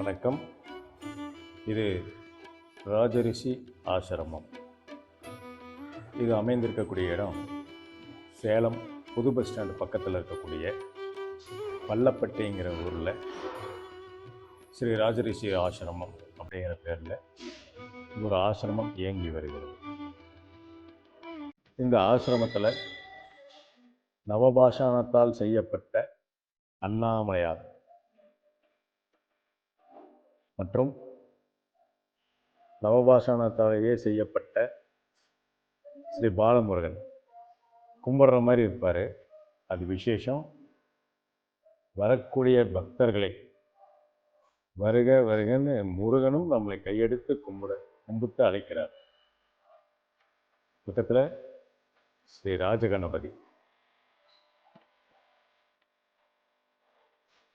வணக்கம். இது ராஜரிஷி ஆசிரமம். இது அமைந்திருக்கக்கூடிய இடம் சேலம் புது பஸ் ஸ்டாண்டு பக்கத்தில் இருக்கக்கூடிய பள்ளப்பட்டிங்கிற ஊரில் ஸ்ரீ ராஜரிஷி ஆசிரமம் அப்படிங்கிற பேரில் ஒரு ஆசிரமம் இயங்கி வருகிறது. இந்த ஆசிரமத்தில் நவபாஷானத்தால் செய்யப்பட்ட அண்ணாமலையார் மற்றும் நவபாஷணத்தாலேயே செய்யப்பட்ட ஸ்ரீ பாலமுருகன் கும்பிட்ற மாதிரி இருப்பார். அது விசேஷம். வரக்கூடிய பக்தர்களை வருக வருகன்னு முருகனும் நம்மளை கையெடுத்து கும்பிட கும்பிட்டு அழைக்கிறார். பக்கத்தில் ஸ்ரீ ராஜகணபதி.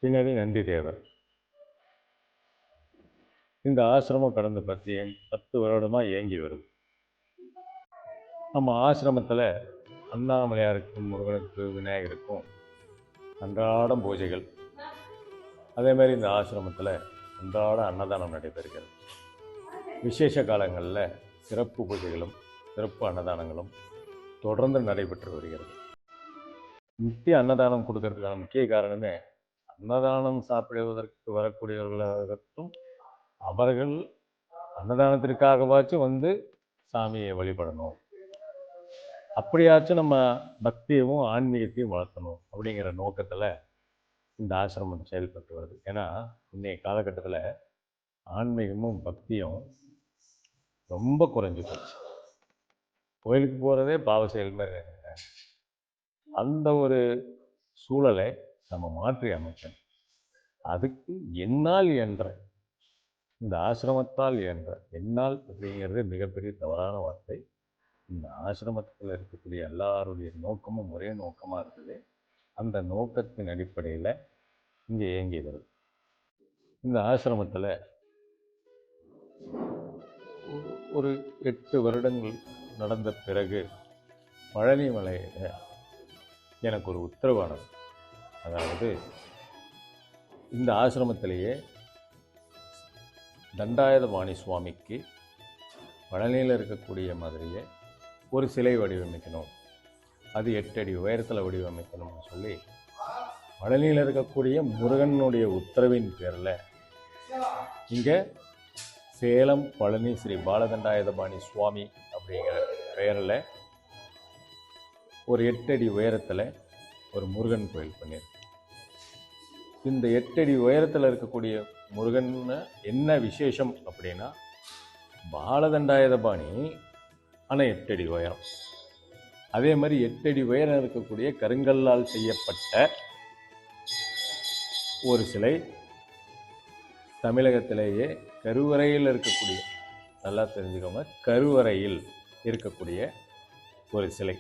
பின்னாடி நந்தி தேவர் இந்த ஆசிரமம் கடந்த பத்து பத்து வருடமாக இயங்கி வருது நம்ம ஆசிரமத்தில் அண்ணாமலையாருக்கும் முருகனுக்கு விநாயகருக்கும் அன்றாடம் பூஜைகள். அதே மாதிரி இந்த ஆசிரமத்தில் அன்றாட அன்னதானம் நடைபெறுகிறது. விசேஷ காலங்களில் சிறப்பு பூஜைகளும் சிறப்பு அன்னதானங்களும் தொடர்ந்து நடைபெற்று வருகிறது. நித்திய அன்னதானம் கொடுக்கறதுக்கான முக்கிய காரணமே அன்னதானம் சாப்பிடுவதற்கு வரக்கூடியவர்களாகட்டும் அவர்கள் அன்னதானத்திற்காகவாச்சும் வந்து சாமியை வழிபடணும். அப்படியாச்சும் நம்ம பக்தியவும் ஆன்மீகத்தையும் வளர்த்தணும் அப்படிங்கிற நோக்கத்தில் இந்த ஆசிரமம் செயல்பட்டு வருது. ஏன்னா இன்றைய காலகட்டத்தில் ஆன்மீகமும் பக்தியும் ரொம்ப குறைஞ்சி போச்சு. கோயிலுக்கு போகிறதே பாவ செயல் மாதிரி அந்த ஒரு சூழலை நம்ம மாற்றி அமைக்கணும். அதுக்கு என்னால் என்ற இந்த ஆசிரமத்தால் என்ற என்னால் அப்படிங்கிறது மிகப்பெரிய தவறான வார்த்தை. இந்த ஆசிரமத்தில் இருக்கக்கூடிய எல்லாருடைய நோக்கமும் ஒரே நோக்கமாக இருக்குது. அந்த நோக்கத்தின் அடிப்படையில் இங்கே இயங்கி வருது இந்த ஆசிரமத்தில் ஒரு எட்டு வருடங்கள் நடந்த பிறகு பழனி மலையில் எனக்கு ஒரு உத்தரவானது அதாவது இந்த ஆசிரமத்திலேயே தண்டாயுதபாணி சுவாமிக்கு பழனியில் இருக்கக்கூடிய மாதிரியே ஒரு சிலை வடிவமைக்கணும். அது எட்டு அடி உயரத்தில் வடிவமைக்கணும்னு சொல்லி பழனியில் இருக்கக்கூடிய முருகனுடைய உத்தரவின் பேரில் இங்கே சேலம் பழனி ஸ்ரீ பாலதண்டாயுதபாணி சுவாமி அப்படிங்கிற பெயரில் ஒரு எட்டு அடி உயரத்தில் ஒரு முருகன் கோயில் பண்ணியிருக்கு. இந்த எட்டடி உயரத்தில் இருக்கக்கூடிய முருகன் என்ன விசேஷம் அப்படின்னா பாலதண்டாயுதபாணி ஆனால் எட்டடி உயரம். அதே மாதிரி எட்டடி உயரம் இருக்கக்கூடிய கருங்கல்லால் செய்யப்பட்ட ஒரு சிலை தமிழகத்திலேயே கருவறையில் இருக்கக்கூடிய நல்லா தெரிஞ்சுக்கோங்க கருவறையில் இருக்கக்கூடிய ஒரு சிலை.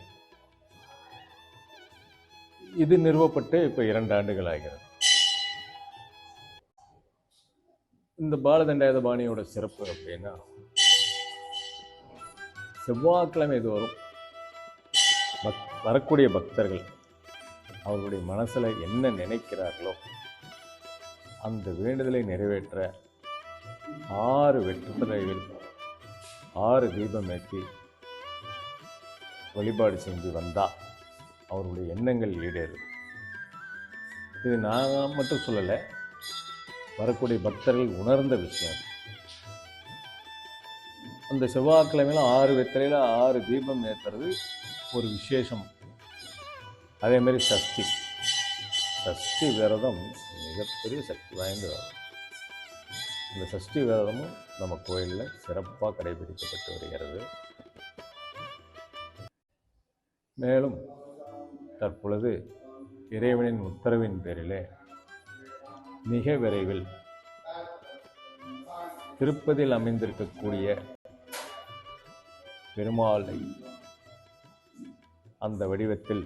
இது நிறுவப்பட்டு இப்போ இரண்டு ஆண்டுகள் ஆகிறது. இந்த பாலதண்டாயுதபாணியோட சிறப்பு அப்படின்னா செவ்வாய்க்கிழமை தோறும் பக் வரக்கூடிய பக்தர்கள் அவர்களுடைய மனசில் என்ன நினைக்கிறார்களோ அந்த வேண்டுதலை நிறைவேற்ற ஆறு வெற்றுத்தலைகள் ஆறு தீபம் ஏற்றி வழிபாடு செஞ்சு வந்தால் அவருடைய எண்ணங்கள் ஈடேறும். இது நான் மட்டும் சொல்லலை வரக்கூடிய பக்தர்கள் உணர்ந்த விஷயம். அந்த செவ்வாய்க்கிழமையில் ஆறு வெத்தலையில் ஆறு தீபம் ஏற்றுறது ஒரு விசேஷம். அதேமாரி சஷ்டி. சஷ்டி விரதம் மிகப்பெரிய சக்தி வாய்ந்த விரதம். இந்த சஷ்டி விரதமும் நம்ம கோயிலில் சிறப்பாக கடைபிடிக்கப்பட்டு வருகிறது. மேலும் தற்பொழுது இறைவனின் உத்தரவின் பேரிலே மிக விரைவில். திருப்பதியில் அமைந்திருக்கக்கூடிய பெருமாளை அந்த வடிவத்தில்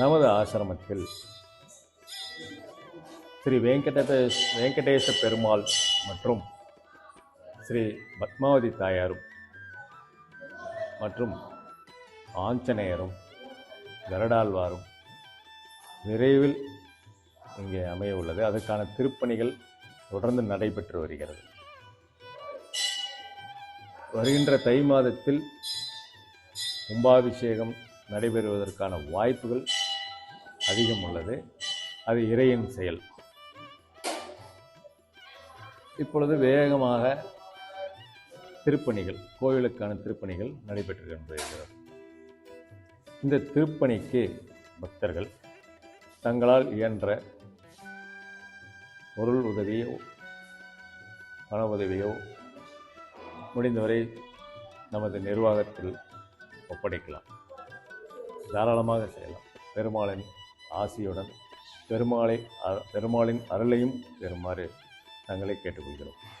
நமது ஆசிரமத்தில் ஸ்ரீ வெங்கடேஷ் வெங்கடேச பெருமாள் மற்றும் ஸ்ரீ பத்மாவதி தாயாரும் மற்றும் ஆஞ்சநேயரும் கருடாழ்வாரும் விரைவில் இங்கே அமைய உள்ளது அதற்கான திருப்பணிகள் தொடர்ந்து நடைபெற்று வருகிறது. வருகின்ற தை மாதத்தில் கும்பாபிஷேகம் நடைபெறுவதற்கான வாய்ப்புகள் அதிகம் உள்ளது. அது இறையின் செயல். இப்பொழுது வேகமாக திருப்பணிகள் கோவிலுக்கான திருப்பணிகள் நடைபெற்று கொண்டிருக்கிறது இந்த திருப்பணிக்கு பக்தர்கள் தங்களால் இயன்ற பொருள் உதவியோ பண உதவியோ முடிந்தவரை நமது நிர்வாகத்தில் ஒப்படைக்கலாம். தாராளமாக செய்யலாம். பெருமாளின் ஆசியுடன் பெருமாளை அ- பெருமாளின் அருளையும் பெறுமாறு தங்களை கேட்டுக்கொள்கிறோம்.